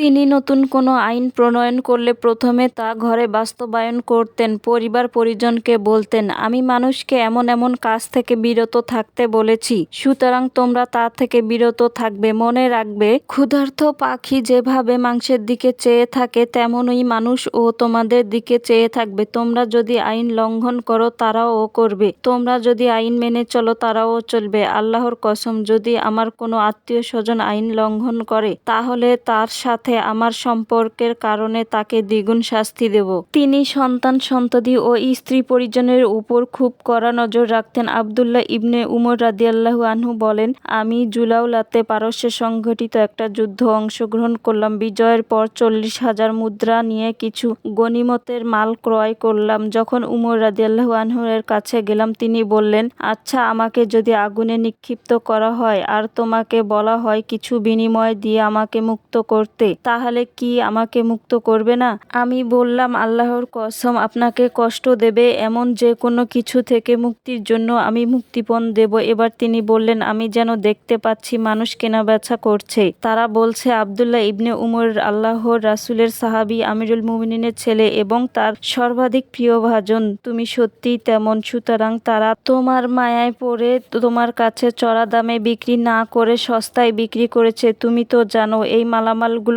তিনি নতুন কোনো আইন প্রণয়ন করলে প্রথমে তা ঘরে বাস্তবায়ন করতেন, পরিবার পরিজনকে বলতেন, আমি মানুষকে এমন এমন কাজ থেকে বিরত থাকতে বলেছি, সুতরাং তোমরা তা থেকে বিরত থাকবে, মনে রাখবে, ক্ষুধার্ত পাখি যেভাবে মাংসের দিকে চেয়ে থাকে, তেমনই মানুষ ও তোমাদের দিকে চেয়ে থাকবে, তোমরা যদি আইন লঙ্ঘন করো, তারাও ও করবে, তোমরা যদি আইন মেনে চলো, তারাও চলবে, আল্লাহর কসম, যদি আমার কোনো আত্মীয় স্বজন আইন লঙ্ঘন করে, তাহলে তার সাথে আমার সম্পর্কের কারণে তাকে দ্বিগুণ শাস্তি দেব। তিনি সন্তান সন্ততি ও স্ত্রী পরিজনের উপর খুব কড়া নজর রাখতেন। আবদুল্লাহ ইবনে উমর রাদিয়াল্লাহু আনহু বলেন, আমি জুলাউলাতে পারস্যে সংঘটিত একটা যুদ্ধ অংশগ্রহণ করলাম। বিজয়ের পর চল্লিশ হাজার মুদ্রা নিয়ে কিছু গনিমতের মাল ক্রয় করলাম। যখন উমর রাদিয়াল্লাহু আনহু এর কাছে গেলাম, তিনি বললেন আচ্ছা আমাকে যদি আগুনে নিক্ষিপ্ত করা হয়, আর তোমাকে বলা হয় কিছু বিনিময় দিয়ে আমাকে মুক্ত করতে। তাহলে কি আমাকে মুক্ত করবে না? আমি বললাম, আল্লাহর কসম আপনাকে কষ্ট দেবে, এমন যে কোনো কিছু থেকে মুক্তির জন্য আমি মুক্তিপণ দেব। এবার তিনি বললেন, আমি যেন দেখতে পাচ্ছি মানুষ কেনা বেচা করছে। তারা বলছে, আবদুল্লাহ ইবনে উমর আল্লাহর রাসুলের সাহাবি আমিরুল মুমিনের ছেলে এবং তার সর্বাধিক প্রিয় ভাজন। তুমি সত্যিই তেমন, সুতরাং তারা তোমার মায়ায় পড়ে তোমার কাছে চড়া দামে বিক্রি না করে সস্তায় বিক্রি করেছে। তুমি তো জানো, এই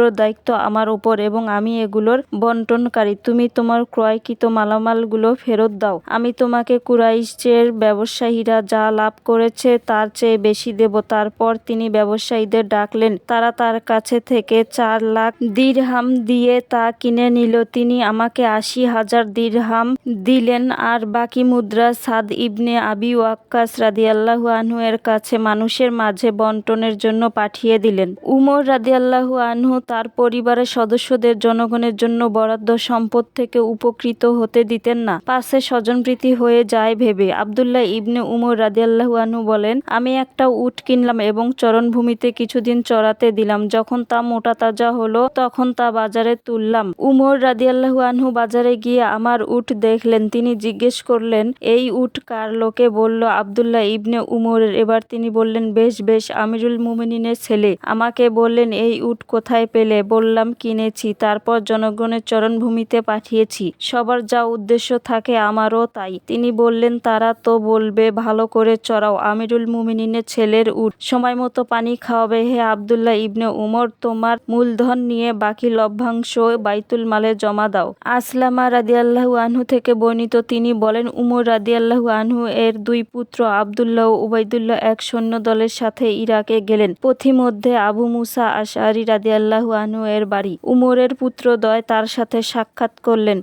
মালামালগুলোর দায়িত্ব আমার উপর এবং আমি এগুলোর বন্টনকারী। তুমি তোমার ক্রয়কৃত মালামালগুলো ফেরত দাও। আমি তোমাকে কুরাইশের ব্যবসায়ীরা যা লাভ করেছে তার চেয়ে বেশি দেব। তারপর তিনি ব্যবসায়ীদের ডাকলেন, তারা তার কাছে থেকে চার লাখ দিরহাম দিয়ে তা কিনে নিল। তিনি আমাকে আশি হাজার দিরহাম দিলেন। আর বাকি মুদ্রা সাদ ইবনে আবি ওয়াক্কাস রাদিয়াল্লাহু আনহু এর কাছে মানুষের মাঝে বন্টনের জন্য পাঠিয়ে দিলেন। উমর রাদিয়াল্লাহু আনহু তার পরিবারের সদস্যদের জনগণের জন্য বরাদ্দ সম্পদ থেকে উপকৃত হতে দিতেন না। পাশে স্বজনপ্রীতি হয়ে যায় ভেবে আবদুল্লাহ ইবনে উমর রাদিয়াল্লাহু বলেন, আমি একটা উট কিনলাম এবং চরণভূমিতে কিছুদিন চড়াতে দিলাম। যখন তা মোটা তাজা হলো, তখন তা বাজারে তুললাম। উমর রাদিয়াল্লাহু আনহু বাজারে গিয়ে আমার উট দেখলেন। তিনি জিজ্ঞেস করলেন, এই উট কার? লোকে বলল, আবদুল্লাহ ইবনে উমরের। এবার তিনি বললেন, বেশ বেশ, আমিরুল মুমিনিনের ছেলে। আমাকে বললেন, এই উট কোথায় পেলে বললাম, কিনেছি। তারপর জনগণের চরণভূমিতে পাঠিয়েছি। সবার যা উদ্দেশ্য থাকে আমারও তাই। তিনি বললেন, তারা তো বলবে, ভালো করে চড়াও। আমিরুল মুমিনিনের ছেলের উঠ সময় মতো পানি খাওয়াবে হে আবদুল্লাহ ইবনে উমর। তোমার মূলধন নিয়ে বাকি লভ্যাংশ বাইতুল মালে জমা দাও। আসলামা রাদিয়াল্লাহু আনহু থেকে বর্ণিত তিনি বলেন, উমর রাদিয়াল্লাহু আনহু এর দুই পুত্র আবদুল্লাহ ও উবাইদুল্লাহ এক সৈন্য দলের সাথে ইরাকে গেলেন। পথিমধ্যে আবু মুসা আশআরি রাদিয়াল্লাহু আনহু এর বাড়ি। উমরের পুত্রদ্বয় তার সাথে সাক্ষাৎ করলেন।